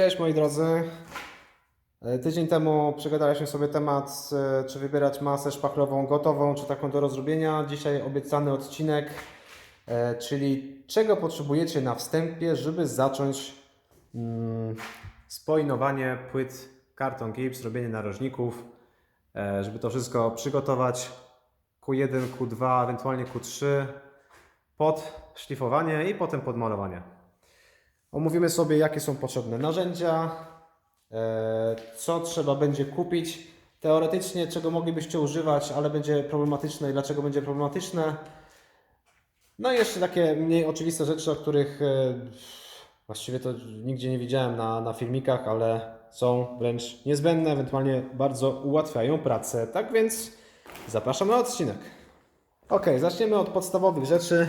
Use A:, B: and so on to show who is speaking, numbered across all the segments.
A: Cześć moi drodzy. E, Tydzień temu przegadaliśmy sobie temat, e, czy wybierać masę szpachlową gotową, czy taką do rozrobienia. Dzisiaj obiecany odcinek, e, czyli czego potrzebujecie na wstępie, żeby zacząć mm, spoinowanie płyt karton gips, robienie narożników, żeby to wszystko przygotować Q1, Q2, ewentualnie Q3 pod szlifowanie i potem pod malowanie. Omówimy sobie, jakie są potrzebne narzędzia, e, co trzeba będzie kupić. Teoretycznie, czego moglibyście używać, ale będzie problematyczne i dlaczego będzie problematyczne. No i jeszcze takie mniej oczywiste rzeczy, o których e, właściwie to nigdzie nie widziałem na, na filmikach, ale są wręcz niezbędne, ewentualnie bardzo ułatwiają pracę. Tak więc zapraszam na odcinek. Ok, zaczniemy od podstawowych rzeczy,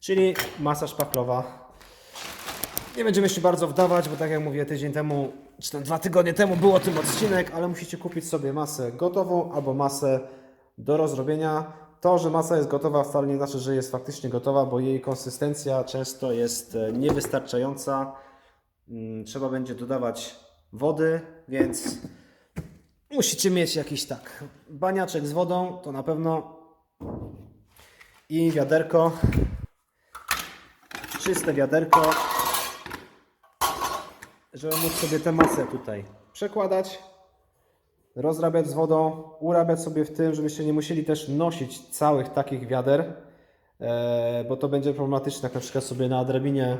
A: czyli masa szpachlowa. Nie będziemy się bardzo wdawać, bo tak jak mówię, tydzień temu, czy tam dwa tygodnie temu było tym odcinek, ale musicie kupić sobie masę gotową albo masę do rozrobienia. To, że masa jest gotowa wcale nie znaczy, że jest faktycznie gotowa, bo jej konsystencja często jest e, niewystarczająca. Mm, Trzeba będzie dodawać wody, więc musicie mieć jakiś tak baniaczek z wodą, to na pewno i wiaderko, czyste wiaderko, żeby móc sobie tę masę tutaj przekładać, rozrabiać z wodą, urabiać sobie w tym, żebyście nie musieli też nosić całych takich wiader, e, bo to będzie problematyczne, jak na przykład sobie na drabinie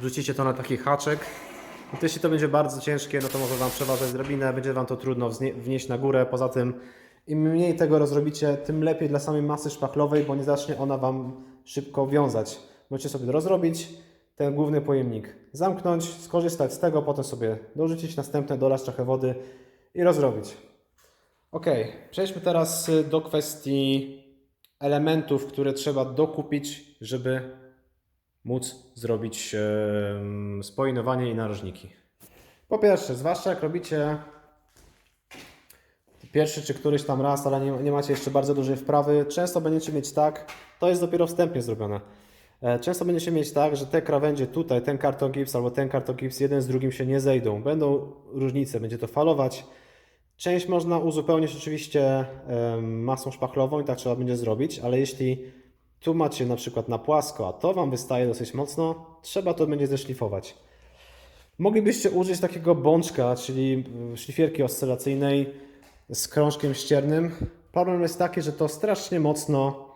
A: wrzucicie to na taki haczek. To jeśli to będzie bardzo ciężkie, no to może Wam przeważać drabinę, będzie Wam to trudno wnieść na górę. Poza tym, im mniej tego rozrobicie, tym lepiej dla samej masy szpachlowej, bo nie zacznie ona Wam szybko wiązać. Możecie sobie rozrobić ten główny pojemnik, zamknąć, skorzystać z tego, potem sobie dorzucić następne, dolać trochę wody i rozrobić. Ok, przejdźmy teraz y, do kwestii elementów, które trzeba dokupić, żeby móc zrobić spoinowanie i narożniki. Po pierwsze, zwłaszcza jak robicie pierwszy czy któryś tam raz, ale nie, nie macie jeszcze bardzo dużej wprawy, często będziecie mieć tak, to jest dopiero wstępnie zrobione. E, Często będziecie mieć tak, że te krawędzie tutaj, ten karton gips albo ten karton gips jeden z drugim się nie zejdą. Będą różnice, będzie to falować. Część można uzupełnić oczywiście masą szpachlową i tak trzeba będzie zrobić, ale jeśli tu macie na przykład na płasko, a to Wam wystaje dosyć mocno, trzeba to będzie zeszlifować. Moglibyście użyć takiego bączka, czyli y, szlifierki oscylacyjnej z krążkiem ściernym. Problem jest taki, że to strasznie mocno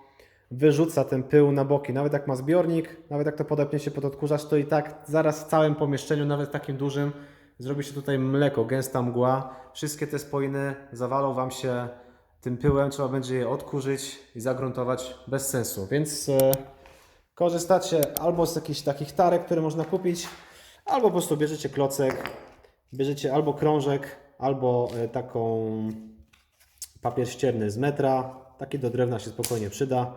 A: wyrzuca ten pył na boki. Nawet jak ma zbiornik, nawet jak to podepnie się pod odkurzacz, to i tak zaraz w całym pomieszczeniu, nawet takim dużym, zrobi się tutaj mleko, gęsta mgła. Wszystkie te spoiny zawalą Wam się tym pyłem, trzeba będzie je odkurzyć i zagruntować bez sensu. Więc e, korzystacie albo z jakichś takich tarek, które można kupić, albo po prostu bierzecie klocek, bierzecie albo krążek, albo e, taką papier ścierny z metra. Taki do drewna się spokojnie przyda.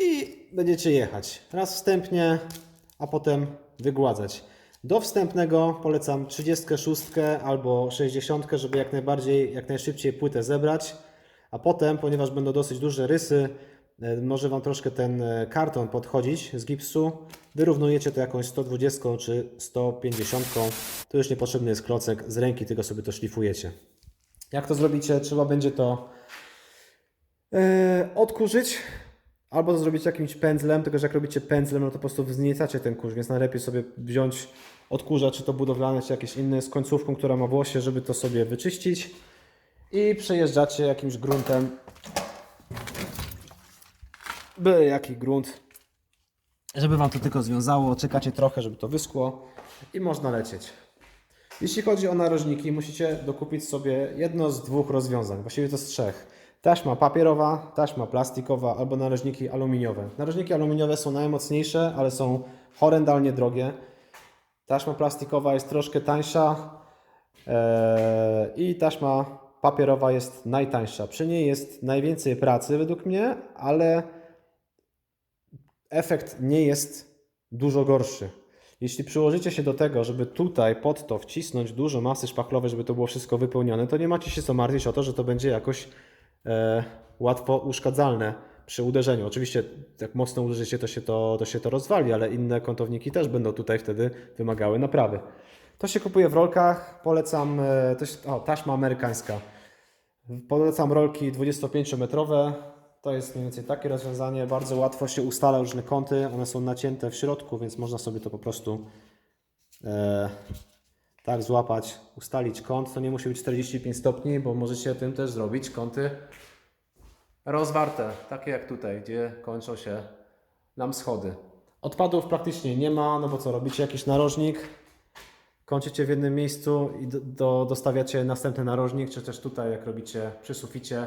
A: I będziecie jechać. Raz wstępnie, a potem wygładzać. Do wstępnego polecam 36 albo 60, żeby jak najbardziej, jak najszybciej płytę zebrać. A potem, ponieważ będą dosyć duże rysy, e, może Wam troszkę ten e, karton podchodzić z gipsu, wyrównujecie to jakąś 120 czy 150. To już niepotrzebny jest klocek, z ręki tylko sobie to szlifujecie. Jak to zrobicie? Trzeba będzie to e, odkurzyć, albo to zrobić jakimś pędzlem, tylko że jak robicie pędzlem, no to po prostu wzniecacie ten kurz, więc najlepiej sobie wziąć odkurzacz, czy to budowlane, czy jakiś inny, z końcówką, która ma włosie, żeby to sobie wyczyścić i przejeżdżacie jakimś gruntem, byle jaki grunt, żeby Wam to tylko związało, czekacie trochę, żeby to wyschło i można lecieć. Jeśli chodzi o narożniki, musicie dokupić sobie jedno z dwóch rozwiązań, właściwie to z trzech. Taśma papierowa, taśma plastikowa albo narożniki aluminiowe. Narożniki aluminiowe są najmocniejsze, ale są horrendalnie drogie. Taśma plastikowa jest troszkę tańsza eee, i taśma papierowa jest najtańsza. Przy niej jest najwięcej pracy według mnie, ale efekt nie jest dużo gorszy. Jeśli przyłożycie się do tego, żeby tutaj pod to wcisnąć dużo masy szpachlowej, żeby to było wszystko wypełnione, to nie macie się co martwić o to, że to będzie jakoś e, łatwo uszkadzalne. przy uderzeniu. Oczywiście jak mocno uderzycie, to się to, to się to rozwali, ale inne kątowniki też będą tutaj wtedy wymagały naprawy. To się kupuje w rolkach, polecam, e, to się, o, taśma amerykańska. Polecam rolki 25-metrowe. To jest mniej więcej takie rozwiązanie. Bardzo łatwo się ustala różne kąty. One są nacięte w środku, więc można sobie to po prostu e, tak złapać, ustalić kąt. To nie musi być 45 stopni, bo możecie tym też zrobić kąty rozwarte, takie jak tutaj, gdzie kończą się nam schody. Odpadów praktycznie nie ma, no bo co, robicie jakiś narożnik, kończycie w jednym miejscu i do, do, dostawiacie następny narożnik, czy też tutaj, jak robicie przy suficie,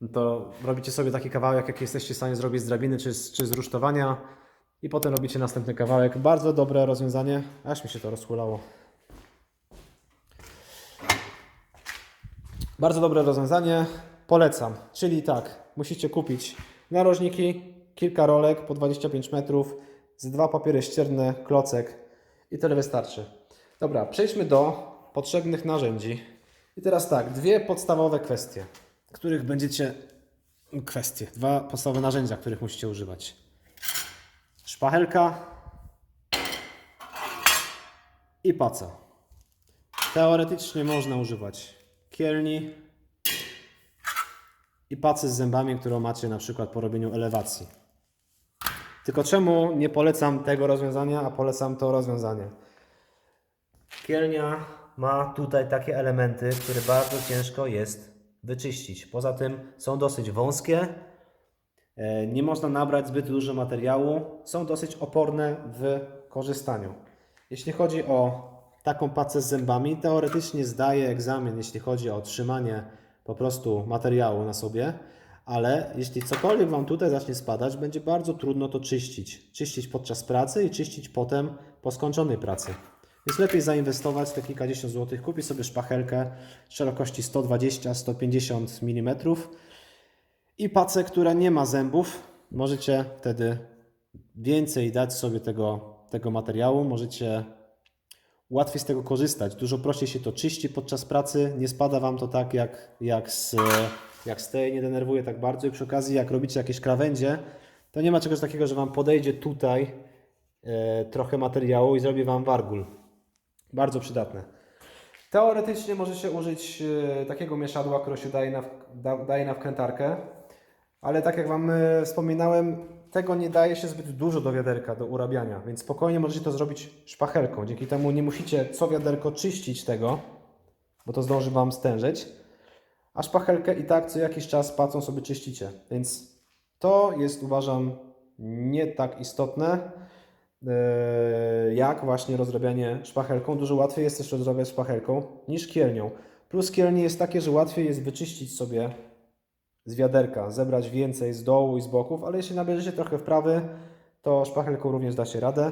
A: no to robicie sobie taki kawałek, jaki jesteście w stanie zrobić z drabiny czy z, czy z rusztowania i potem robicie następny kawałek. Bardzo dobre rozwiązanie, aż mi się to rozchulało. Bardzo dobre rozwiązanie, polecam. Czyli tak, musicie kupić narożniki, kilka rolek po 25 metrów, z dwa papiery ścierne, klocek i tyle wystarczy. Dobra, przejdźmy do potrzebnych narzędzi. I teraz tak, dwie podstawowe kwestie, których będziecie. Kwestie, dwa podstawowe narzędzia, których musicie używać. Szpachelka i paca. Teoretycznie można używać kielni i pacy z zębami, którą macie na przykład po robieniu elewacji. Tylko czemu nie polecam tego rozwiązania, a polecam to rozwiązanie? Kielnia ma tutaj takie elementy, które bardzo ciężko jest wyczyścić. Poza tym są dosyć wąskie, e, nie można nabrać zbyt dużo materiału, są dosyć oporne w korzystaniu. Jeśli chodzi o taką pacę z zębami, teoretycznie zdaje egzamin, jeśli chodzi o trzymanie po prostu materiału na sobie, ale jeśli cokolwiek Wam tutaj zacznie spadać, będzie bardzo trudno to czyścić. Czyścić podczas pracy i czyścić potem po skończonej pracy. Więc lepiej zainwestować te kilkadziesiąt złotych, kupić sobie szpachelkę szerokości 120-150 mm i pacę, która nie ma zębów. Możecie wtedy więcej dać sobie tego, tego materiału, możecie łatwiej z tego korzystać. Dużo prościej się to czyści podczas pracy, nie spada Wam to tak jak, jak, z, jak z tej, nie denerwuje tak bardzo i przy okazji jak robicie jakieś krawędzie, to nie ma czegoś takiego, że Wam podejdzie tutaj e, trochę materiału i zrobi Wam wargul. Bardzo przydatne. Teoretycznie może się użyć e, takiego mieszadła, które się daje na, da, daje na wkrętarkę, ale tak jak Wam e, wspominałem, tego nie daje się zbyt dużo do wiaderka, do urabiania, więc spokojnie możecie to zrobić szpachelką. Dzięki temu nie musicie co wiaderko czyścić tego, bo to zdąży Wam stężyć, a szpachelkę i tak co jakiś czas pacą sobie czyścicie. Więc to jest uważam nie tak istotne, e, jak właśnie rozrabianie szpachelką. Dużo łatwiej jest też rozrabiać szpachelką niż kielnią. Plus kielni jest takie, że łatwiej jest wyczyścić sobie z wiaderka, zebrać więcej z dołu i z boków, ale jeśli nabierzecie trochę wprawy, to szpachelką również da się radę.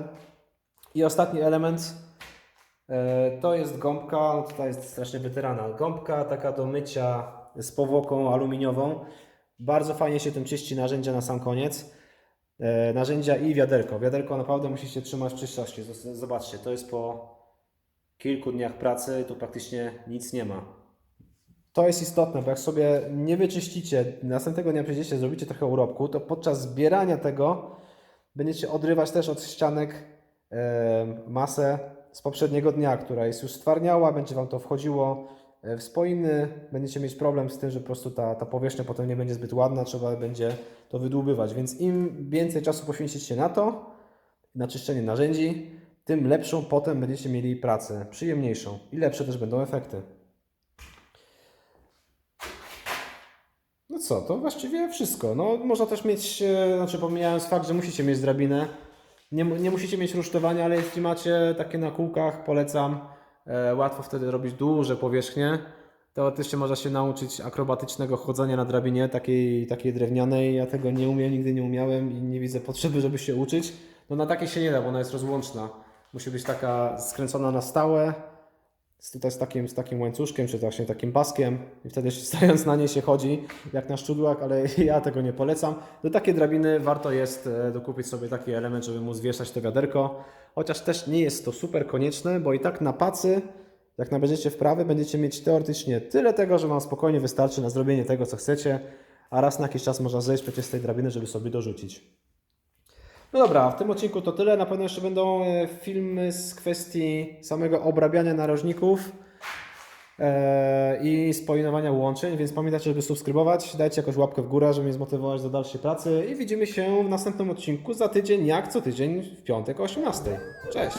A: I ostatni element e, to jest gąbka, no tutaj jest strasznie wytyrana. Gąbka taka do mycia z powłoką aluminiową. Bardzo fajnie się tym czyści narzędzia na sam koniec. E, Narzędzia i wiaderko. Wiaderko naprawdę musicie trzymać w czystości. Zobaczcie, to jest po kilku dniach pracy, tu praktycznie nic nie ma. To jest istotne, bo jak sobie nie wyczyścicie, następnego dnia przyjdziecie, zrobicie trochę urobku, to podczas zbierania tego będziecie odrywać też od ścianek masę z poprzedniego dnia, która jest już stwarniała, będzie Wam to wchodziło e, w spoiny, będziecie mieć problem z tym, że po prostu ta, ta powierzchnia potem nie będzie zbyt ładna, trzeba będzie to wydłubywać, więc im więcej czasu poświęcicie na to, na czyszczenie narzędzi, tym lepszą potem będziecie mieli pracę, przyjemniejszą i lepsze też będą efekty. Co, to właściwie wszystko. No, można też mieć, e, znaczy pomijając fakt, że musicie mieć drabinę, nie, nie musicie mieć rusztowania, ale jeśli macie takie na kółkach, polecam. E, łatwo wtedy robić duże powierzchnie. Teoretycznie można się nauczyć akrobatycznego chodzenia na drabinie, takiej, takiej drewnianej. Ja tego nie umiem, nigdy nie umiałem i nie widzę potrzeby, żeby się uczyć. No na takiej się nie da, bo ona jest rozłączna. Musi być taka skręcona na stałe, z, takim, z takim łańcuszkiem, czy właśnie takim paskiem i wtedy stając na niej się chodzi jak na szczudłach, ale ja tego nie polecam. Do takiej drabiny warto jest e, dokupić sobie taki element, żeby móc wieszać to wiaderko, chociaż też nie jest to super konieczne, bo i tak na pacy, jak nabierzecie wprawy, będziecie mieć teoretycznie tyle tego, że Wam spokojnie wystarczy na zrobienie tego, co chcecie, a raz na jakiś czas można zejść przecież z tej drabiny, żeby sobie dorzucić. No dobra, w tym odcinku to tyle. Na pewno jeszcze będą e, filmy z kwestii samego obrabiania narożników e, i spojinowania łączeń, więc pamiętajcie, żeby subskrybować. Dajcie jakąś łapkę w górę, żeby mnie zmotywować do dalszej pracy i widzimy się w następnym odcinku za tydzień, jak co tydzień w piątek o 18. Cześć!